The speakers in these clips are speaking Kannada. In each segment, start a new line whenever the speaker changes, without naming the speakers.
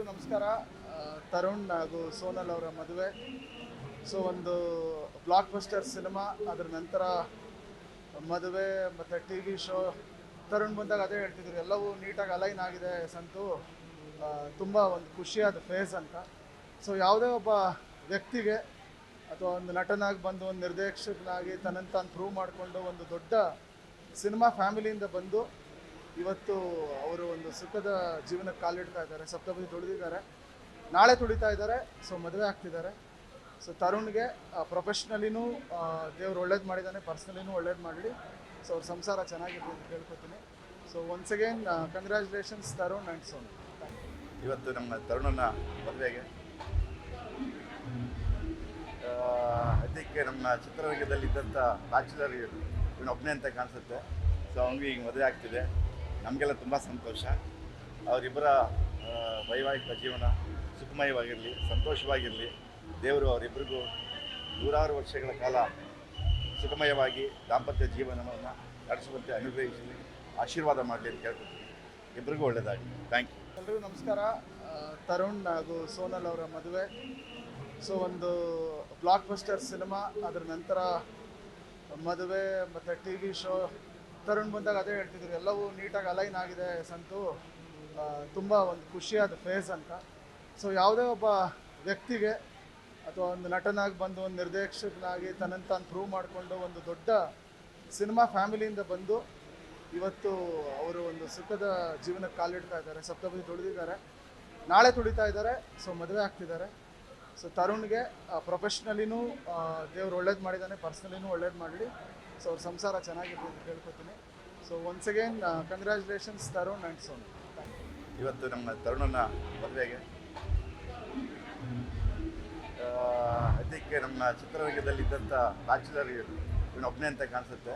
ಎಲ್ರಿಗೂ ನಮಸ್ಕಾರ. ತರುಣ್ ಹಾಗೂ ಸೋನಲ್ ಅವರ ಮದುವೆ. ಸೊ ಒಂದು ಬ್ಲಾಕ್ ಬಸ್ಟರ್ ಸಿನಿಮಾ, ಅದರ ನಂತರ ಮದುವೆ ಮತ್ತು ಟಿ ವಿ ಶೋ ತರುಣ್ ಬಂದಾಗ ಅದೇ ಹೇಳ್ತಿದ್ರು, ಎಲ್ಲವೂ ನೀಟಾಗಿ ಅಲೈನ್ ಆಗಿದೆ ಸಂತು. ತುಂಬ ಒಂದು ಖುಷಿಯಾದ ಫೇಸ್ ಅಂತ. ಸೊ ಯಾವುದೇ ಒಬ್ಬ ವ್ಯಕ್ತಿಗೆ ಅಥವಾ ಒಂದು ನಟನಾಗಿ ಬಂದು ಒಂದು ನಿರ್ದೇಶಕನಾಗಿ ತನ್ನನ್ನು ತಾನು ಪ್ರೂವ್ ಮಾಡಿಕೊಂಡು ಒಂದು ದೊಡ್ಡ ಸಿನಿಮಾ ಫ್ಯಾಮಿಲಿಯಿಂದ ಬಂದು ಇವತ್ತು ಅವರು ಒಂದು ಸುಖದ ಜೀವನಕ್ಕೆ ಕಾಲಿಡ್ತಾ ಇದ್ದಾರೆ, ಸಪ್ತಪದಿ ತುಳಿದಿದ್ದಾರೆ. ನಾಳೆ ತುಳಿತಾ ಇದ್ದಾರೆ, ಸೊ ಮದುವೆ ಆಗ್ತಿದ್ದಾರೆ. ಸೊ ತರುಣ್ಗೆ ಪ್ರೊಫೆಷ್ನಲಿನೂ ದೇವ್ರು ಒಳ್ಳೇದು ಮಾಡಿದ್ದಾನೆ ಪರ್ಸ್ನಲಿನೂ ಒಳ್ಳೇದು ಮಾಡಲಿ. ಸೊ ಅವ್ರ ಸಂಸಾರ ಚೆನ್ನಾಗಿರ್ಲಿ ಅಂತ ಕೇಳ್ಕೊತೀನಿ so once again congratulations Tarun and Sone.
ಇವತ್ತು ನಮ್ಮ ತರುಣನ ಮದುವೆಗೆ. ಅದಕ್ಕೆ ನಮ್ಮ ಚಿತ್ರರಂಗದಲ್ಲಿದ್ದಂಥ ಬ್ಯಾಚುಲರ್ ಇವನೊಬ್ಬನೇ ಅಂತ ಕಾಣಿಸುತ್ತೆ. ಸೊ ಅವನಿಗೆ ಈಗ ಮದುವೆ ಆಗ್ತಿದೆ. ನಮಗೆಲ್ಲ ತುಂಬ ಸಂತೋಷ. ಅವರಿಬ್ಬರ ವೈವಾಹಿಕ ಜೀವನ ಸುಖಮಯವಾಗಿರಲಿ, ಸಂತೋಷವಾಗಿರಲಿ, ದೇವರು ಅವರಿಬ್ಬರಿಗೂ ನೂರಾರು ವರ್ಷಗಳ ಕಾಲ ಸುಖಮಯವಾಗಿ ದಾಂಪತ್ಯ ಜೀವನವನ್ನು ನಡೆಸುವಂತೆ ಅನುಗ್ರಹಿಸಲಿ, ಆಶೀರ್ವಾದ ಮಾಡಲಿ ಅಂತ ಕೇಳ್ಕೊತೀನಿ ಇಬ್ಬರಿಗೂ ಒಳ್ಳೆಯದಾಗಲಿ ಥ್ಯಾಂಕ್ ಯು
ಎಲ್ರಿಗೂ ನಮಸ್ಕಾರ. ತರುಣ್ ಹಾಗೂ ಸೋನಲ್ ಅವರ ಮದುವೆ. ಸೊ ಒಂದು ಬ್ಲಾಕ್ ಬಸ್ಟರ್ ಸಿನಿಮಾ ಅದರ ನಂತರ ಮದುವೆ ಮತ್ತು ಟಿ ವಿ ಶೋ ತರುಣ್ ಬಂದಾಗ ಅದೇ ಹೇಳ್ತಿದ್ರು, ಎಲ್ಲವೂ ನೀಟಾಗಿ ಅಲೈನ್ ಆಗಿದೆ ಸಂತು. ತುಂಬ ಒಂದು ಖುಷಿಯಾದ ಫೇಸ್ ಅಂತ. ಸೊ ಯಾವುದೇ ಒಬ್ಬ ವ್ಯಕ್ತಿಗೆ ಅಥವಾ ಒಂದು ನಟನಾಗಿ ಬಂದು, ಒಂದು ನಿರ್ದೇಶಕನಾಗಿ ತನ್ನನ್ನು ತಾನು ಪ್ರೂವ್ ಮಾಡಿಕೊಂಡು ಒಂದು ದೊಡ್ಡ ಸಿನಿಮಾ ಫ್ಯಾಮಿಲಿಯಿಂದ ಬಂದು ಇವತ್ತು ಅವರು ಒಂದು ಸುಖದ ಜೀವನಕ್ಕೆ ಕಾಲಿಡ್ತಾ ಇದ್ದಾರೆ. ಸಪ್ತಪದಿ ತುಳಿದಿದ್ದಾರೆ. ನಾಳೆ ತುಳಿತಾ ಇದ್ದಾರೆ. ಸೊ ಮದುವೆ ಆಗ್ತಿದ್ದಾರೆ. ಸೊ ತರುಣ್ಗೆ ಪ್ರೊಫೆಷ್ನಲಿನೂ ದೇವ್ರು ಒಳ್ಳೇದು ಮಾಡಿದ್ದಾನೆ ಪರ್ಸ್ನಲಿನೂ ಒಳ್ಳೇದು ಮಾಡಲಿ. ಸೊ ಅವ್ರ ಸಂಸಾರ ಚೆನ್ನಾಗಿದೆ ಅಂತ ಕೇಳ್ಕೊತೀನಿ. So once again congratulations Tarun and Sone
ಇವತ್ತು ನಮ್ಮ ತರುಣನ ಮದುವೆಗೆ ಅದಕ್ಕೆ ನಮ್ಮ ಚಿತ್ರರಂಗದಲ್ಲಿದ್ದಂಥ ಬ್ಯಾಚುಲರ್ ಇವನೊಬ್ಬನೇ ಅಂತ ಕಾಣಿಸುತ್ತೆ.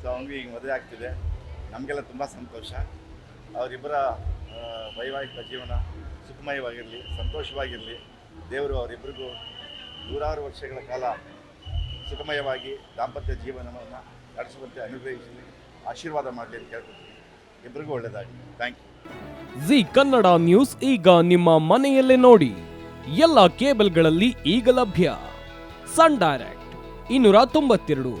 ಸೊ ಅವನಿಗೆ ಈಗ ಮದುವೆ ಆಗ್ತಿದೆ. ನಮಗೆಲ್ಲ ತುಂಬ ಸಂತೋಷ. ಅವರಿಬ್ಬರ ವೈವಾಹಿಕ ಜೀವನ ಸುಖಮಯವಾಗಿರಲಿ, ಸಂತೋಷವಾಗಿರಲಿ. ದೇವರು ಅವರಿಬ್ಬರಿಗೂ ನೂರಾರು ವರ್ಷಗಳ ಕಾಲ ಸುಖಮಯವಾಗಿ ದಾಂಪತ್ಯ ಜೀವನವನ್ನು ನಡೆಸುವಂತೆ ಅನುಗ್ರಹಿಸಿ ಆಶೀರ್ವಾದ ಮಾಡಲಿ ಅಂತ ಕೇಳ್ಕೊತೀನಿ ಇಬ್ಬರಿಗೂ ಒಳ್ಳೆಯದಾಗಿ thank you
Zee Kannada news ಈಗ ನಿಮ್ಮ ಮನೆಯಲ್ಲೇ ನೋಡಿ. ಎಲ್ಲ ಕೇಬಲ್ಗಳಲ್ಲಿ ಈಗ ಲಭ್ಯ. ಸನ್ ಡೈರೆಕ್ಟ್ ಇನ್ನೂರ ತೊಂಬತ್ತೆರಡು,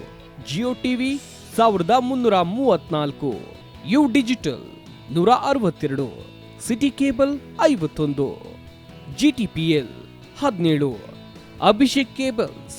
ಜಿಯೋ ಟಿವಿ ಸಾವಿರದ ಮುನ್ನೂರ ಮೂವತ್ನಾಲ್ಕು, ಯು ಡಿಜಿಟಲ್ ನೂರ ಅರವತ್ತೆರಡು, ಸಿಟಿ ಕೇಬಲ್ ಐವತ್ತೊಂದು, ಜಿ ಟಿ ಪಿ ಎಲ್ ಹದಿನೇಳು, ಅಭಿಷೇಕ್ ಕೇಬಲ್ಸ್